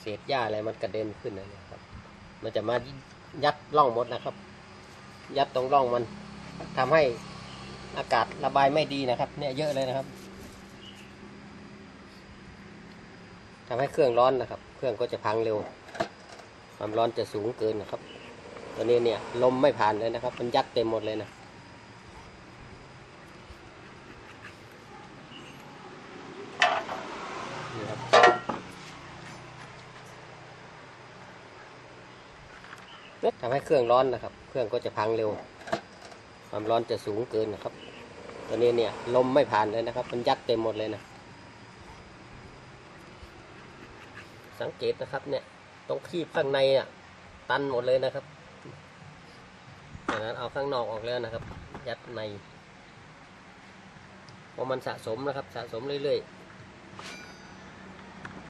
เศษหญ้าอะไรมันกระเด็นขึ้นนะครับ มันจะมายัดร่องหมดนะครับ ยัดตรงร่องมันทำให้อากาศระบายไม่ดีนะครับ เนี่ยเยอะเลยนะครับทำให้เครื่องร้อนนะครับ เครื่องก็จะพังเร็ว ความร้อนจะสูงเกินนะครับตัวนี้เนี่ยลมไม่ผ่านเลยนะครับ มันยัดเต็มหมดเลยนะ นี่ครับ ทำให้เครื่องร้อนนะครับ เครื่องก็จะพังเร็ว ความร้อนจะสูงเกินนะครับ ตัวนี้เนี่ยลมไม่ผ่านเลยนะครับ มันยัดเต็มหมดเลยนะ สังเกตนะครับเนี่ยตรงคีบข้างในอะตันหมดเลยนะครับดังนั้นเอาข้างนอกออกแล้วนะครับ ยัดในเพราะมันสะสมนะครับ สะสมเรื่อยๆ